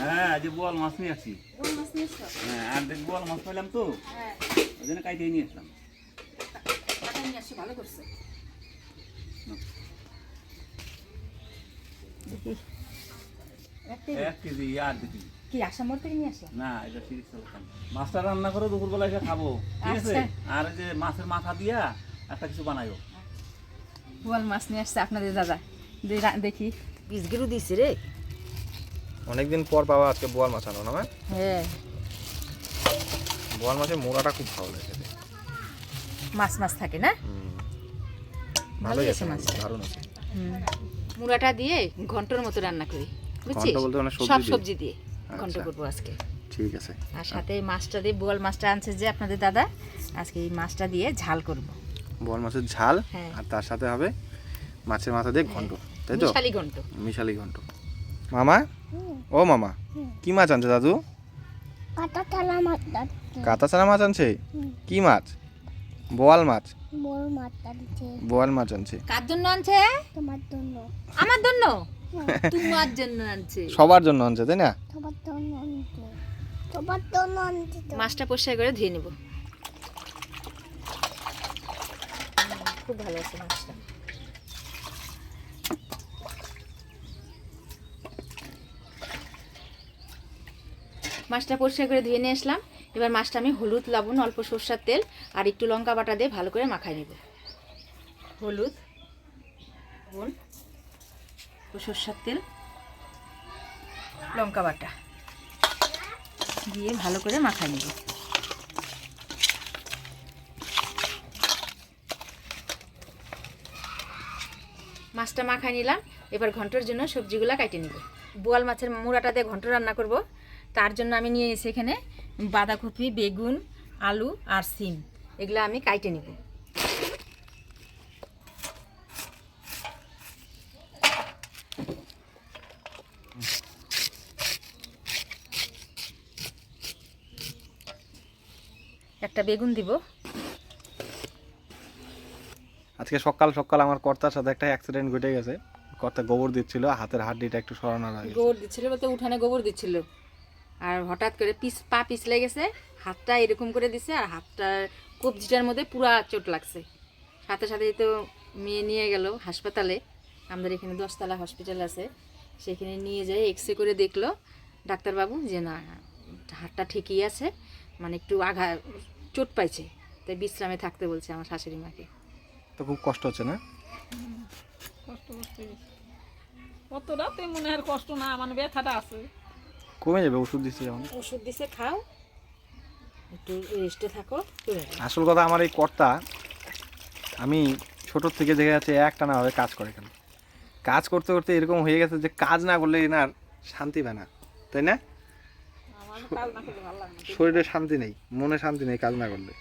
হ্যাঁ আজ বোয়াল মাছ নিয়ে আসি বড় মাছ নিয়ে এসো? হ্যাঁ আর দেখ বোয়াল মাছ পেলাম তো হ্যাঁ, ওই জন্য কাইতে নিয়ে আসলাম কাটা নিয়ে আসি, ভালো করছে। দেখি। এক কেজি? আর দু কি আসামর থেকে নিয়ে আসো না এটা সিরিজ মাছটা রান্না করো দুপুরবেলা এসে খাব ঠিক আছে আচ্ছা। আর ওই যে মাছের মাথা দিয়া একটা কিছু বানাইও বোয়াল মাছ নিয়ে আসছে আপনাদের দাদা দেখি বীজগুলো দিছে রে অনেকদিন পর বাবা আজকে বোয়াল মাছ আনো না হ্যাঁ। বোয়াল মাছের মোড়াটা খুব ভালো লাগে মাছ মাছ থাকে না? ভালোই আছে আছে দারুণ আছে। মুড়াটা দিয়ে ঘন্টর মতো রান্না করি বুঝছিস? ঘন্ট মানে সবজি সব দিয়ে? সবজি দিয়ে ঘন্ট আচ্ছা। করব আজকে। ঠিক আছে। আর সাথে এই মাছটা দিয়ে বোয়াল মাছটা আনছে যে আপনাদের দাদা আজকে এই মাছটা দিয়ে ঝাল করব। বোয়াল মাছের ঝাল হ্যাঁ। আর তার সাথে হবে মাছের মাথা দিয়ে ঘন্ট তাই তো? মিশালি ঘন্ট। মিশালি ঘন্ট। মামা? ও মামা কি মাছ আনছে দাদু? কাটা মাছ চানা মাছ আনছে? কি মাছ? বোয়াল মাছ? বোয়াল মাছ আনছে। কার জন্য আনছে? তোমার জন্য। আমার জন্য? তোমার জন্য আনছে। সবার জন্য আনছে তাই না? তোমার জন্য আনছে। তোমার জন্য আনছে মাছটা পরিষ্কার করে ধুয়ে নিব। খুব ভালো আছে মাছটা। মাছটা পরিষ্কার করে ধুয়ে নিয়ে আসলাম। এবার মাছটা আমি হলুদ, লবণ, অল্প সর্ষার তেল আর একটু লঙ্কা বাটা দিয়ে ভালো করে মাখাই নেব। হলুদ, লবণ সর্ষার তেল, লঙ্কা বাটা দিয়ে ভালো করে মাখাই নেব। মাছটা মাখাই নিলাম, এবার ঘণ্টার জন্য সবজিগুলো কাটে নিব। বোয়াল মাছের মুড়াটা দিয়ে ঘন্ট রান্না করব। তার জন্য আমি নিয়ে এসে এখানে বাঁধাকপি বেগুন আলু আর সিম। এগুলো আমি কাইটে নিব। একটা বেগুন দিব। আজকে সকাল সকাল আমার কর্তার সাথে একটা অ্যাক্সিডেন্ট ঘটে গেছে। কর্তা গোবর দিচ্ছিল হাতের হাড্ডিটা একটু সরানো লাগে গোবর দিচ্ছিল বলতে উঠানে গোবর দিচ্ছিল। আর হঠাৎ করে পিস পা পিছলে গেছে হাতটা এরকম করে দিছে আর হাতটার কবজিটার মধ্যে পুরা চোট লাগছে। সাথে সাথে তো মেয়ে নিয়ে গেল হাসপাতালে আমাদের এখানে দশতলা হসপিটাল আছে সেখানে নিয়ে যায় এক্স রে করে দেখল ডাক্তারবাবু যে না হাতটা ঠিকই আছে মানে একটু আঘা চোট পাইছে তাই বিশ্রামে থাকতে বলছে আমার শাশুড়ি মাকে। তো খুব কষ্ট হচ্ছে না? কষ্ট করতে কত রাতে মনে হয় আর কষ্ট না মানে ব্যথাটা আছে। কমে যাবে ওষুধ দিচ্ছে যখন। ওষুধ দিছে খাও। একটু রেস্টে থাকো আসল কথা আমার এই কর্তা আমি ছোটোর থেকে দেখে যাচ্ছে একটা নাভাবে কাজ করে কেন? কাজ করতে করতে এরকম হয়ে গেছে যে কাজ না করলে এনার শান্তি পায় না। তাই না। শরীরে শান্তি নেই মনে শান্তি নেই কাজ না করলে।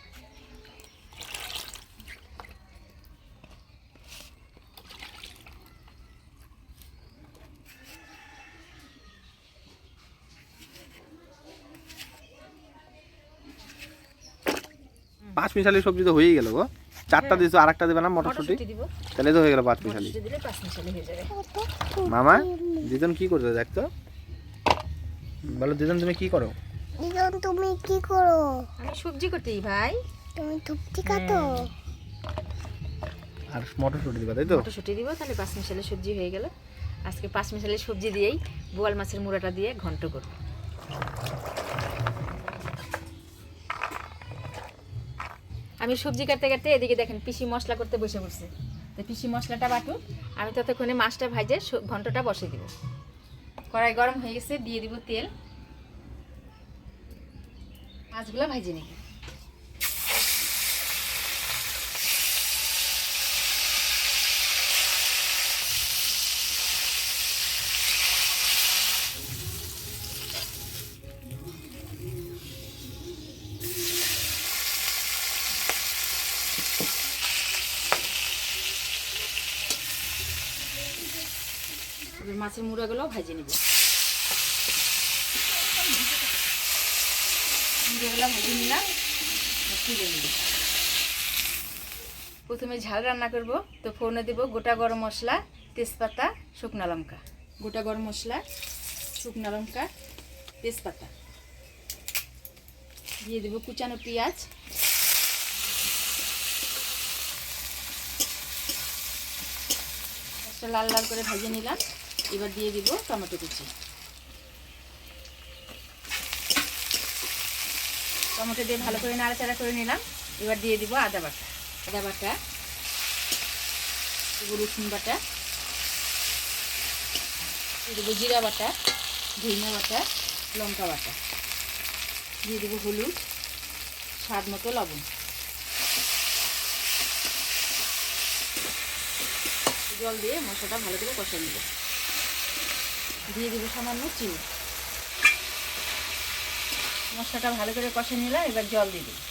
পাঁচ মিশালি সবজি তো হয়েই গেল গো। চারটা দিয়েছ আর একটা দেবে না মটরশুঁটি? তাহলে তো হয়ে গেল পাঁচ মিশালি। মটরশুঁটি দিলে পাঁচ মিশালি হয়ে যাবে। মামা দিদন কি করছ দেখতো বলো দিদন তুমি কি করো? দিদন তুমি কি করো? আমি সবজি করতেই ভাই। তুমি সবজি কাটো। আর মটরশুঁটি দিবা তাই তো? মটরশুঁটি দিব তাহলে পাঁচ মিশালি সবজি হয়ে গেল। আজকে পাঁচ মিশালি সবজি দিয়েই বোয়াল মাছের মুড়াটা দিয়ে ঘন্ট করব। আমি সবজি কাটতে কাটতে এদিকে দেখেন পিসি মশলা করতে বসে পড়ছে। তো পিসি মশলাটা বাটুক, আমি ততক্ষণে মাছটা ভাজে ঘন্টটা বসে দিব। কড়াই গরম হয়ে গেছে, দিয়ে দিব তেল। মাছগুলো ভাজি নিই এবার মাছের মুড়াগুলো ভাজে নিব নিলাম নিব। প্রথমে ঝাল রান্না করব, তো ফোড়নে দেব গোটা গরম মশলা, তেজপাতা, শুকনো লঙ্কা। গোটা গরম মশলা, শুকনো লঙ্কা, তেজপাতা। দিয়ে দেবো কুচানো পেঁয়াজ। লাল লাল করে ভেজে নিলাম। এবার দিয়ে দিব টমেটো কুচি। টমেটো দিয়ে ভালো করে নাড়াচাড়া করে নিলাম। এবার দিয়ে দিব আদা বাটা। আদা বাটা রসুন বাটা দেবো জিরা বাটা, ধনিয়া বাটা, লঙ্কা বাটা। দিয়ে দেবো হলুদ, স্বাদ মতো লবণ। জল দিয়ে মশলাটা ভালো করে কষা নিব। দিয়ে দেবো সামান্য চিনি। মশলাটা ভালো করে কষে নিলাম, এবার জল দিয়ে দেবো।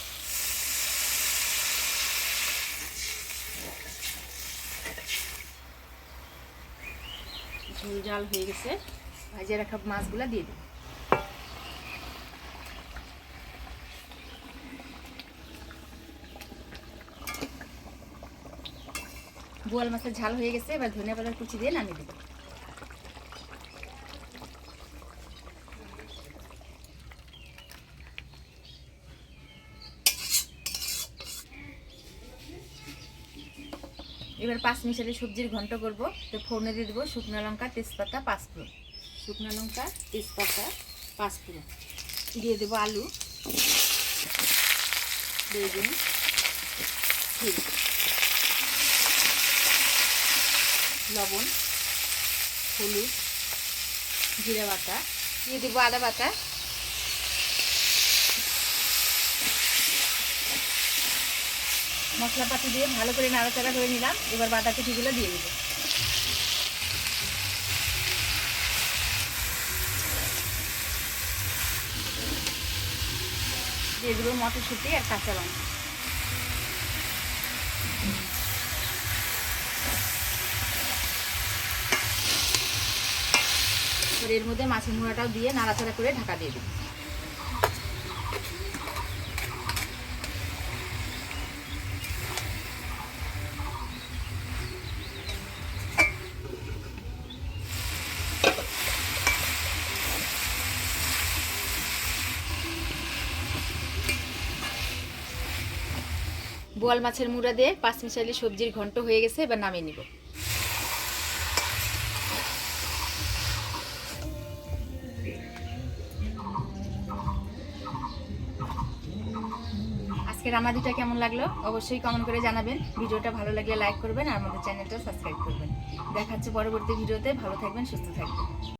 ঝোল জাল হয়ে গেছে, ভাজিয়ে রাখা মাছগুলা দিয়ে দেবো। বোয়াল মাছের ঝাল হয়ে গেছে, এবার ধনিয়া পাতার কুচি দিয়ে নামিয়ে দেবো। এবার পাঁচ মিশালি সবজির ঘন্ট করব। তো ফোড়নে দিয়ে দেবো শুকনো লঙ্কা, তেজপাতা পাঁচ পাঁচফোড়ন। শুকনো লঙ্কা, তেজপাতা পাঁচ পাঁচফোড়ন। দিয়ে দেবো আলু। বেগুন লবণ, হলুদ, জিরা বাটা। দিয়ে দেবো আদা বাটা। মশলাপাতি দিয়ে ভালো করে নাড়াচাড়া করে নিলাম। এবার বাটা কুচিগুলো দিয়ে দেবো। দিয়ে দেবো মটরশুঁটি আর কাঁচা লঙ্কা। এর মধ্যে মাছের মুড়াটাও দিয়ে নাড়াচাড়া করে ঢাকা দিয়ে দেবো। বোয়াল মাছের মুড়া দিয়ে পাঁচ মিশালি সবজির ঘন্ট হয়ে গেছে, এবার নামিয়ে নিব। আজকে রান্নাদিটা কেমন লাগল? অবশ্যই কমেন্ট করে জানাবেন। ভিডিওটা ভালো লাগলে লাইক করবেন আর আমাদের চ্যানেলটা সাবস্ক্রাইব করবেন। দেখা হচ্ছে পরবর্তী ভিডিওতে। ভালো থাকবেন, সুস্থ থাকবেন।